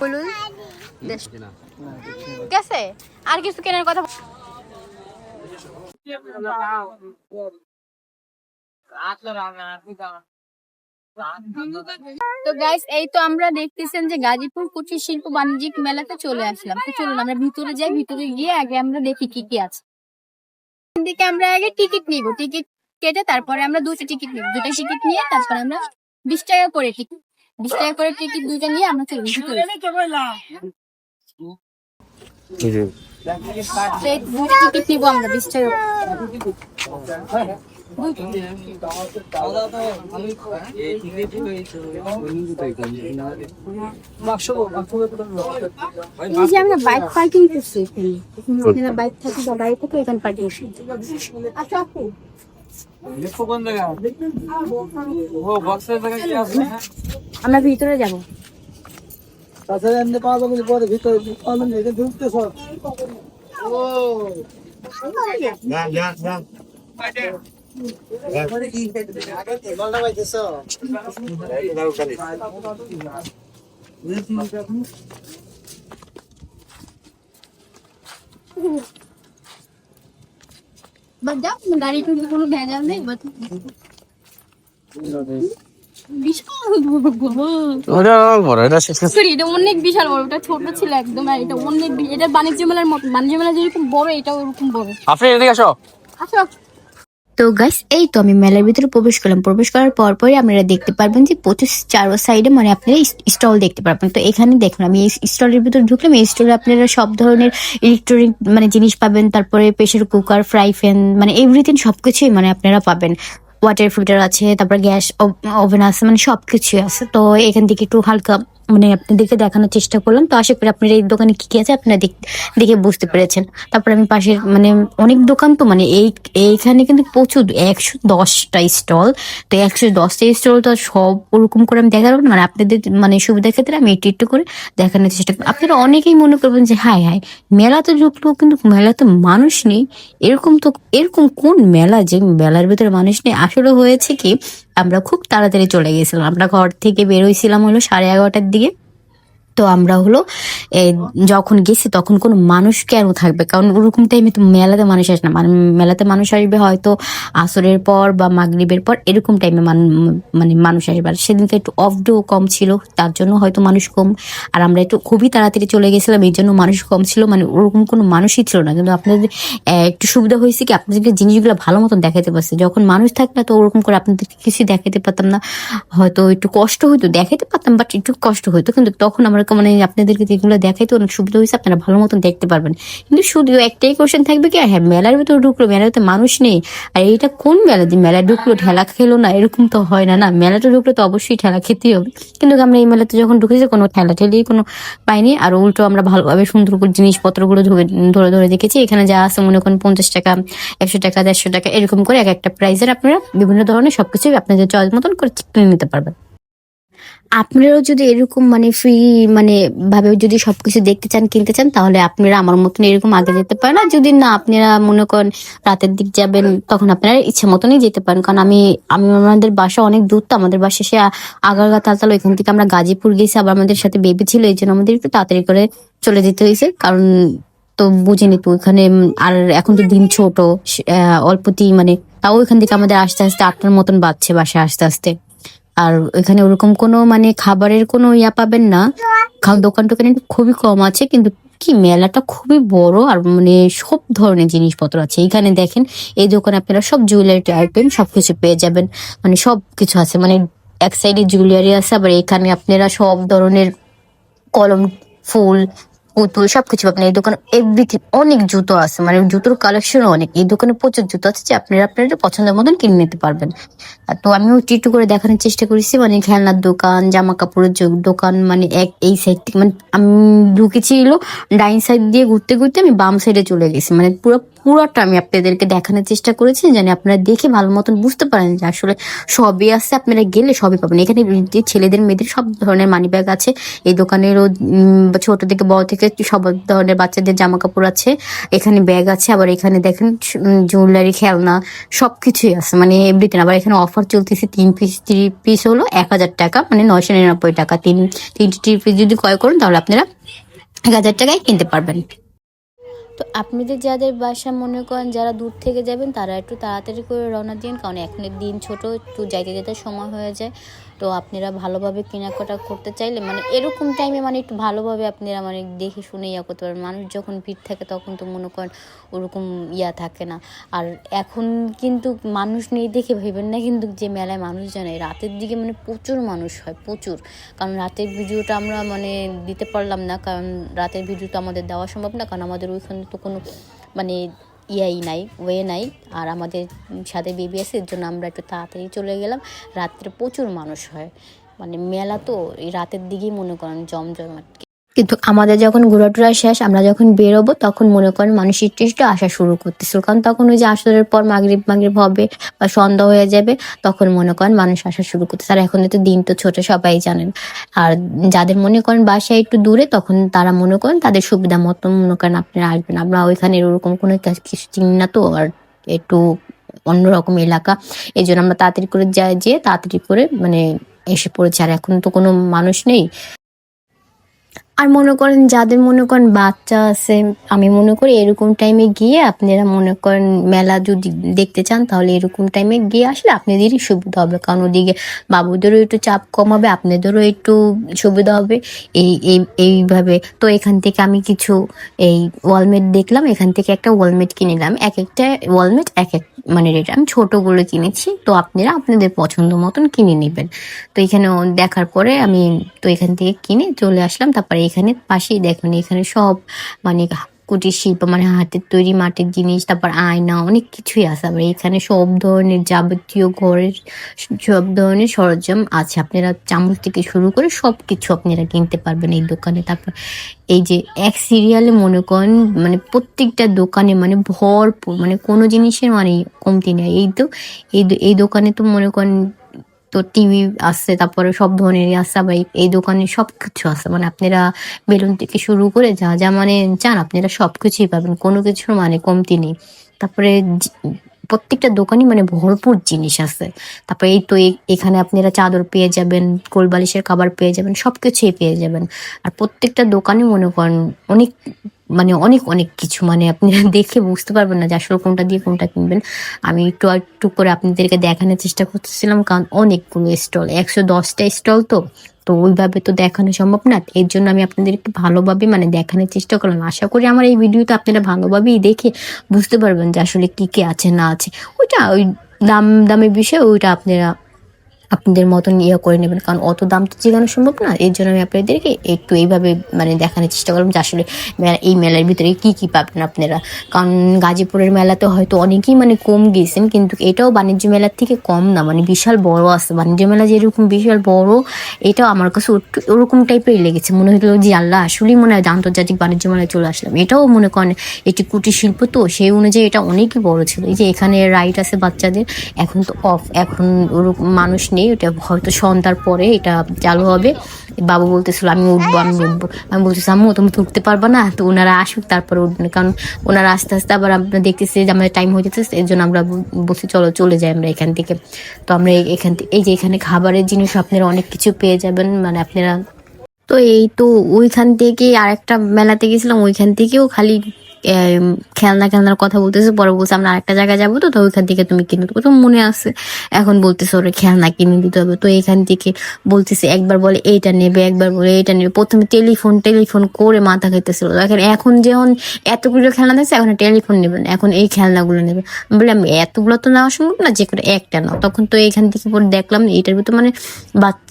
বলুন। গেছে? আর কিছু কেনার কথা তো গাইস এই তো আমরা দেখতেছেন যে গাজীপুর কুটির শিল্প বাণিজ্যিক মেলাতে চলে আসলাম। তো চলুন আমরা ভিতরে যাই ভিতরে গিয়ে আগে আমরা দেখি কি কি আছে। দিকে আমরা আগে টিকিট নিব। টিকিট কেটে তারপরে আমরা দুটো টিকিট নিব দুটো টিকিট নিয়ে তারপরে আমরা বিশ টাকা করে টিকিট বিশ টাকা করে টিকিট দুইটা নিয়ে আমরা ভিতরে দুটো টিকিট নিব আমরা বিশ টাকা করে। আমরা বাইক পার্কিং করছি এখানে। এখানে বাইক থাকে বা গাড়ি থাকে এখানে পার্কিং করছি আচ্ছা আপু আমরা ভিতরে যাব। তাছাড়া এমনি পাওয়া যাবে না পরে ভিতরে পাবেন না, এটা ঢুকতে সব। মালটা পাইতেছ বাজা গাড়ি টুড়ি কোনো অনেক বিশাল বড় ওটা ছোট ছিল একদম আর এটা অনেক এটা বাণিজ্য মেলার মতো বাণিজ্য মেলা যেরকম বড় এটা ওরকম বড়। আপনি এদিকে আসো আসো। তো গাইস এই তো আমি মেলার ভিতরে প্রবেশ করলাম। প্রবেশ করার পর পরে আপনারা দেখতে পারবেন যে প্রচুর চারো সাইডে মানে আপনারা স্টল দেখতে পারবেন। তো এখানে দেখুন, আমি এই স্টলের ভিতরে ঢুকলাম। এই স্টলে আপনারা সব ধরনের ইলেকট্রনিক মানে জিনিস পাবেন। তারপরে প্রেসার কুকার ফ্রাই প্যান মানে এভরিথিং সবকিছুই মানে আপনারা পাবেন। ওয়াটার ফিল্টার আছে, তারপর গ্যাস ওভেন আছে মানে সবকিছুই আছে। তো এখান থেকে একটু হালকা মানে আপনাদেরকে দেখানোর চেষ্টা করলাম। তো আশা করি আপনারা এই দোকানে কি কি আছে আপনারা দেখে বুঝতে পেরেছেন। তারপর আমি পাশের মানে অনেক দোকান তো মানে এই, এইখানে কিন্তু প্রচুর, একশো দশটা স্টল। তো একশো দশটা স্টল তো সব ওরকম করে আমি দেখাবো না মানে আপনাদের মানে সুবিধার ক্ষেত্রে আমি একটু একটু করে দেখানোর চেষ্টা করি আপনারা অনেকেই মনে করবেন যে হাই হাই মেলাতে ঢুকলেও কিন্তু মেলাতে মানুষ নেই। এরকম তো, এরকম কোন মেলা যে মেলার ভিতরে মানুষ নেই? আসলে হয়েছে কি আমরা খুব তাড়াতাড়ি চলে গেছিলাম। আমরা ঘর থেকে বেরোইছিলাম হলো সাড়ে এগারোটার দিকে। তো আমরা হলো যখন গেছি তখন কোনো মানুষ কেন থাকবে? কারণ ওরকম টাইমে তো মেলাতে মানুষ আসে না। মানে মেলাতে মানুষ আসবে হয়তো আসরের পর বা মাগরিবের পর এরকম টাইমে মানে মানুষ আসবে। আর সেদিনকে একটু অফ ডেও কম ছিল, তার জন্য হয়তো মানুষ কম। আর আমরা একটু খুবই তাড়াতাড়ি চলে গেছিলাম, এই জন্য মানুষ কম ছিল। মানে ওরকম কোনো মানুষই ছিল না। কিন্তু আপনাদের একটু সুবিধা হয়েছে কি? আপনাদেরকে জিনিসগুলো ভালো মতন দেখাতে পারছে। যখন মানুষ থাকবে না তো ওরকম করে আপনাদেরকে কিছু দেখাতে পারতাম না। হয়তো একটু কষ্ট হইতো দেখাতে পারতাম বাট একটু কষ্ট হইতো। কিন্তু তখন আমরা মানে আপনাদেরকে যেগুলো দেখাইতে অনেক সুবিধা হয়েছে, আপনারা ভালো মতন দেখতে পারবেন। কিন্তু শুধু একটাই কোশ্চেন থাকবে কি হ্যাঁ মেলার ভিতরে ঢুকলো মেলার মেলাতে মানুষ নেই। আর এইটা কোন মেলা? দিয়ে মেলা ঢুকলো, ঠেলা খেলো না, এরকম তো হয় না না? মেলাটা ঢুকলে তো অবশ্যই ঠেলা খেতেই হবে। কিন্তু আমরা এই মেলাতে যখন ঢুকেছি, কোনো ঠেলা ঠেলি কোনো পাইনি। আর উল্টো আমরা ভালোভাবে সুন্দর করে জিনিসপত্রগুলো ধরে ধরে ধরে দেখেছি। এখানে যা আছে, মনে করেন পঞ্চাশ টাকা, একশো টাকা, দেড়শো টাকা, এরকম করে এক একটা প্রাইজের আপনারা বিভিন্ন ধরনের সবকিছুই আপনাদের চয়েস মতন করে কিনে নিতে পারবেন। আপনারাও যদি এরকম মানে ফ্রি মানে ভাবে যদি সবকিছু দেখতে চান, কিনতে চান, তাহলে আপনারা আমার মতন এরকম আগে যেতে পারেন। আর যদি না, আপনারা মনে করেন রাতের দিক যাবেন, তখন আপনারা ইচ্ছা মতনই যেতে পারেন। কারণ আমি আমি আমাদের বাসা অনেক দূর, তো আমাদের বাসা সে আগারগা তালতাল, ওইখান থেকে আমরা গাজীপুর গেছি। আবার আমাদের সাথে বেবি ছিল, এই জন্য আমাদের একটু তাড়াতাড়ি করে চলে যেতে হয়েছে। কারণ তো বুঝিনি তো, ওইখানে আর এখন তো দিন ছোট অল্পতেই মানে তাও ওইখান থেকে আমাদের আস্তে আস্তে আটটার মতন বাজছে বাসায় আস্তে আস্তে। আর এখানে ওরকম কোনো মানে খাবারের কোনো ইয়া পাবেন না। দোকান টোকান খুবই কম আছে, কিন্তু কি মেলাটা খুবই বড় আর মানে সব ধরনের জিনিসপত্র আছে। এখানে দেখেন, এই দোকানে আপনারা সব জুয়েলারি আইটেম সবকিছু পেয়ে যাবেন। মানে সব কিছু আছে মানে এক সাইডে জুয়েলারি আছে, আবার এখানে আপনারা সব ধরনের কলম, ফুল পুতুল সবকিছু পাবেন এই দোকানে এভরিথিং অনেক জুতো আছে। মানে জুতোর কালেকশন অনেক। এই দোকানে প্রচুর জুতো আছে যে আপনারা আপনাদের পছন্দের মতন কিনে নিতে পারবেন। তো আমি একটু একটু করে দেখানোর চেষ্টা করেছি মানে খেলনার দোকান জামা কাপড়ের দোকান মানে এক এই সাইড থেকে মানে আমি ঢুকেছিল ডাইন সাইড দিয়ে ঘুরতে ঘুরতে আমি বাম সাইডে চলে গেছি। মানে পুরো পুরোটা আমি আপনাদেরকে দেখানোর চেষ্টা করেছি, যেন আপনারা দেখে ভালো মতন বুঝতে পারেন যে আসলে সবই আছে, আপনারা গেলে সবই পাবেন। এখানে ছেলেদের, মেয়েদের সব ধরনের মানি ব্যাগ আছে। এই দোকানেরও ছোট থেকে, বড় থেকে সব ধরনের বাচ্চাদের জামা কাপড় আছে। এখানে ব্যাগ আছে, আবার এখানে দেখেন জুয়েলারি খেলনা সব কিছুই আছে। মানে এভরিথিং আবার এখানে অফার চলতেছে তিন পিস থ্রি পিস হলো এক হাজার টাকা মানে নয়শো নিরানব্বই টাকা। তিন, তিনটি থ্রি পিস যদি ক্রয় করেন, তাহলে আপনারা এক হাজার টাকায় কিনতে পারবেন। তো আপনাদের যাদের বাসা মনে করেন যারা দূর থেকে যাবেন, তারা একটু তাড়াতাড়ি করে রওনা দিন, কারণ এখন দিন ছোট, একটু যাইতে যেতে সময় হয়ে যায়। তো আপনারা ভালোভাবে কেনাকাটা করতে চাইলে মানে এরকম টাইমে মানে একটু ভালোভাবে আপনারা মানে দেখে শুনে ইয়া করতে পারেন মানুষ যখন ভিড় থাকে তখন তো মনে করেন ওরকম ইয়া থাকে না। আর এখন কিন্তু মানুষ নেই দেখে ভেবেন না কিন্তু যে মেলায় মানুষ জানে রাতের দিকে মানে প্রচুর মানুষ হয়, প্রচুর। কারণ রাতের ভিডিওটা আমরা মানে দিতে পারলাম না, কারণ রাতের ভিডিও তো আমাদের দেওয়া সম্ভব না, কারণ আমাদের ওইখানে তো কোনো মানে ইয়াই নাই, ওয়ে নাই। আর আমাদের সাথে বেবি আছে এর জন্য আমরা একটু তাড়াতাড়ি চলে গেলাম। রাত্রে প্রচুর মানুষ হয়। মানে মেলা তো এই রাতের দিকেই মনে করেন জমজমাট কিন্তু আমাদের যখন ঘোরাটোরা শেষ, আমরা যখন বেরোবো, তখন মনে করেন মানুষ একটু একটু আসা শুরু করতেছিল কারণ তখন ওই যে আসরের পর মাগরিব মাগরিব হবে বা সন্ধ্যা হয়ে যাবে, তখন মনে করেন মানুষ আসা শুরু করতেছে। আর এখন তো দিন তো ছোট, সবাই জানেন। আর যাদের মনে করেন বাসায় একটু দূরে, তখন তারা মনে করেন তাদের সুবিধা মতো মনে করেন আপনারা আসবেন। আমরা ওইখানে ওরকম কোনো কিছু চিনি না তো, আর একটু অন্যরকম এলাকা। এই জন্য আমরা তাড়াতাড়ি করে যাই, যেয়ে তাড়াতাড়ি করে মানে এসে পড়েছে। আর এখন তো কোনো মানুষ নেই। আর মনে করেন যাদের মনে করেন বাচ্চা আছে, আমি মনে করি এরকম টাইমে গিয়ে আপনারা মনে করেন মেলা যদি দেখতে চান, তাহলে এরকম টাইমে গিয়ে আসলে আপনাদেরই সুবিধা হবে। কারণ ওদিকে বাবুদেরও একটু চাপ কম হবে, আপনাদেরও একটু সুবিধা হবে। এই এই, এইভাবে। তো এখান থেকে আমি কিছু এই ওয়ালমেট দেখলাম, এখান থেকে একটা ওয়ালমেট কিনে নিলাম। এক একটা ওয়ালমেট এক এক মানে রেট আমি ছোটোগুলো কিনেছি, তো আপনারা আপনাদের পছন্দ মতন কিনে নেবেন। তো এখানে দেখার পরে আমি তো এখান থেকে কিনে চলে আসলাম, তারপরে এখানে পাশেই দেখুন, এখানে সব মানে কুটির শিল্প মানে হাতের তৈরি মাটির জিনিস, তারপর আয়না, অনেক কিছুই আছে। আবার এখানে সব ধরনের যাবতীয় ঘরের সব ধরনের সরঞ্জাম আছে। আপনারা চামচ থেকে শুরু করে সব কিছু আপনারা কিনতে পারবেন এই দোকানে। তারপর এই যে এক সিরিয়ালে মনে করেন মানে প্রত্যেকটা দোকানে মানে ভরপুর মানে কোনো জিনিসের মানে কমতি নেই। এই তো, এই এই দোকানে তো মনে করেন তো টিভি আছে, তারপরে সব ধরনেরই আছে, আবার এই- দোকানে সব কিছু আছে। মানে আপনারা বেলুন থেকে শুরু করে যা যা মানে চান, আপনারা সব কিছুই পাবেন। কোনো কিছুর মানে কমতি নেই। তারপরে প্রত্যেকটা দোকানই মানে ভরপুর জিনিস আছে। তারপরে এই তো এখানে আপনারা চাদর পেয়ে যাবেন, কোলবালিশের খাবার পেয়ে যাবেন সব কিছুই পেয়ে যাবেন। আর প্রত্যেকটা দোকানে মনে করেন অনেক মানে অনেক অনেক কিছু। মানে আপনি দেখে বুঝতে পারবেন না যে আসলে কোনটা দিয়ে কোনটা কিনবেন। আমি একটু একটু করে আপনাদেরকে দেখানোর চেষ্টা করতেছিলাম, কারণ অনেকগুলো স্টল, একশো দশটা স্টল তো। তো ওইভাবে তো দেখানো সম্ভব না। এর জন্য আমি আপনাদেরকে ভালোভাবে মানে দেখানোর চেষ্টা করলাম। আশা করি আমার এই ভিডিওটা আপনারা ভালোভাবেই দেখে বুঝতে পারবেন যে আসলে কি কি আছে, না আছে। ওইটা ওই দাম, দামের বিষয়ে ওইটা আপনারা আপনাদের মতন ইয়ে করে নেবেন। কারণ অত দাম তো জিগানো সম্ভব না। এর জন্য আমি আপনাদেরকে একটু এইভাবে মানে দেখানোর চেষ্টা করলাম যে আসলে এই মেলার ভিতরে কি কি পাবেন আপনারা। কারণ গাজীপুরের মেলাতে হয়তো অনেকেই মানে কম গিয়েছেন কিন্তু এটাও বাণিজ্য মেলার থেকে কম না। মানে বিশাল বড় আছে। বাণিজ্য মেলা যেরকম বিশাল বড়, এটাও আমার কাছে ওরকম টাইপেরই লেগেছে। মনে হলো যে আল্লাহ, আসলেই মনে হয় আন্তর্জাতিক বাণিজ্য মেলায় চলে আসলাম। এটাও মনে করেন এটি কুটির শিল্প তো, সেই অনুযায়ী এটা অনেকই বড় ছিল। এই যে এখানে রাইড আছে বাচ্চাদের, এখন তো অফ এখন ওরকম মানুষ নেই। ওটা হয়তো সন্ধ্যার পরে এটা চালু হবে। বাবু বলতেছিল, আমি উঠবো আমি উঠবো। আমি বলতেছি, আম্মু, তুমি উঠতে পারবা না, তো ওনারা আসুক, তারপরে উঠবেন কারণ ওনারা আস্তে আস্তে আবার আমরা দেখতেছি যে আমাদের টাইম হয়ে যেতেছে এর জন্য আমরা বল- বলছি, চলো, চলে যাই আমরা এখান থেকে। তো আমরা এখান থেকে এই যে এখানে খাবারের জিনিস, আপনারা অনেক কিছু পেয়ে যাবেন মানে আপনারা তো এই তো ওইখান থেকে আরেকটা মেলাতে গেছিলাম, ওইখান থেকেও খালি খেলনা খেলনার কথা বলতেছে, পরে বলছে, আমরা আরেকটা জায়গায় যাব তো তো ওইখান থেকে তুমি কিনে দেবো। তো মনে আছে, এখন বলতেছে ওরা, খেলনা কিনে দিতে হবে। তো এখান থেকে বলতেছে, একবার বলে, এইটা নেবে, একবার বলে, এইটা নেবে। প্রথমে টেলিফোন টেলিফোন করে মাথা খাইতেছিল। এখন এখন যেমন এতগুলো খেলনা দিচ্ছে এখন টেলিফোন নেবে না, এখন এই খেলনাগুলো নেবে। বললাম, এতগুলো তো নেওয়া সম্ভব না, যে করে একটা নাও। তখন তো এখান থেকে পরে দেখলাম, এইটার ভিতর মানে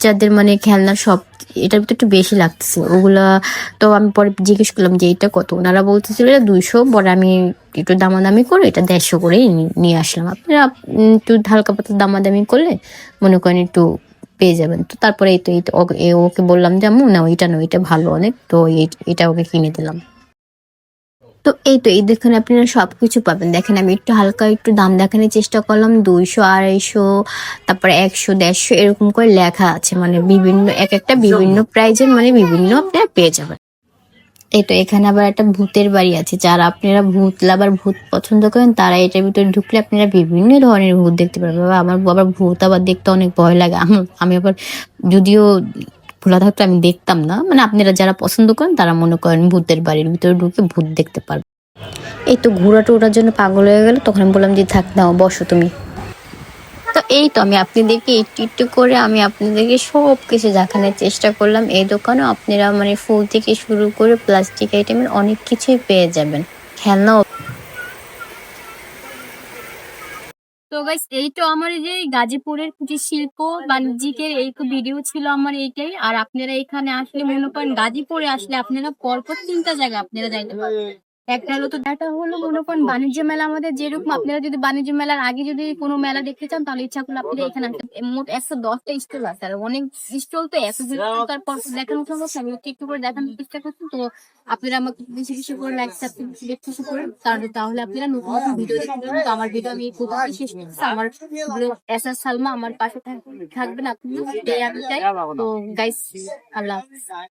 বাচ্চাদের মানে খেলনা সব, এটার ভিতর একটু বেশি লাগতেছে। ওগুলা তো আমি পরে জিজ্ঞেস করলাম যে, এটা কত? ওনারা বলতেছিল, এটা দুইশো। পরে আমি একটু দামাদামি করে এটা দেড়শো করে নিয়ে আসলাম। আপনারা একটু হালকা পাতলা দামাদামি করলে মনে করেন একটু পেয়ে যাবেন। তো তারপরে এই তো এই তো ওকে- বললাম যে, আম্মু না ওইটা না ওইটা ভালো অনেক। তো এটা ওকে কিনে দিলাম। তো এই তো এই দেখুন আপনারা সব কিছু পাবেন। দেখেন আমি একটু হালকা একটু দাম দেখানোর চেষ্টা করলাম দুইশো আড়াইশো তারপরে একশো দেড়শো এরকম করে লেখা আছে। মানে বিভিন্ন এক একটা বিভিন্ন প্রাইজের মানে বিভিন্ন আপনারা পেয়ে যাবেন। এই তো এখানে আবার একটা ভূতের বাড়ি আছে। যারা আপনারা ভূত লাভার ভূত পছন্দ করেন তারা এটার ভিতরে ঢুকলে আপনারা বিভিন্ন ধরনের ভূত দেখতে পারবেন। আমার আবার ভূত আবার দেখতে অনেক ভয় লাগে। আমি আবার যদিও খোলা থাকতো আমি দেখতাম না। মানে আপনারা যারা পছন্দ করেন, তারা মনে করেন ভূতের বাড়ির ভিতরে ঢুকে ভূত দেখতে পারবেন এই তো ঘোরা টোরার জন্য পাগল হয়ে গেল, তখন আমি বললাম যে, থাক, নাও, বসো তুমি। তো এই তো আমি আপনাদেরকে একটু একটু করে আমি আপনাদেরকে সব কিছু দেখানোর চেষ্টা করলাম। এই দোকানে আপনারা মানে ফুল থেকে শুরু করে প্লাস্টিক আইটেমের অনেক কিছুই পেয়ে যাবেন। খেলনাও তো গাইস এই তো আমার যে গাজীপুরের যে শিল্প বাণিজ্যিকের এই ভিডিও ছিল আমার এইটাই। আর আপনারা এখানে আসলে মনে করেন গাজীপুরে আসলে আপনারা পরপর তিনটা জায়গা আপনারা যাইতে পারবেন। একটা হলো তো একটা হলো মনে করেন বাণিজ্য মেলা আমাদের যেরকম আপনারা যদি বাণিজ্য মেলার আগে যদি কোনো মেলা দেখতে চান তাহলে ইচ্ছা করলে আপনারা এখানে মোট একশো দশটা স্টল আছে আর অনেক স্টল তো এত তারপর দেখানো সম্ভব আমি একটু করে দেখানোর চেষ্টা করছি। তো আপনারা আমাকে বেশি বেশি করে লাইক সাবস্ক্রাইব শুরু করেন তাহলে আপনারা নতুন নতুন ভিডিও দেখতে পাবেন তো আমার ভিডিও আমি কোথাও শেষ করছি আমার এস এস সালমা আমার পাশে থাক- থাকবেন আপনি। আমি চাই তো গাইস আল্লাহ।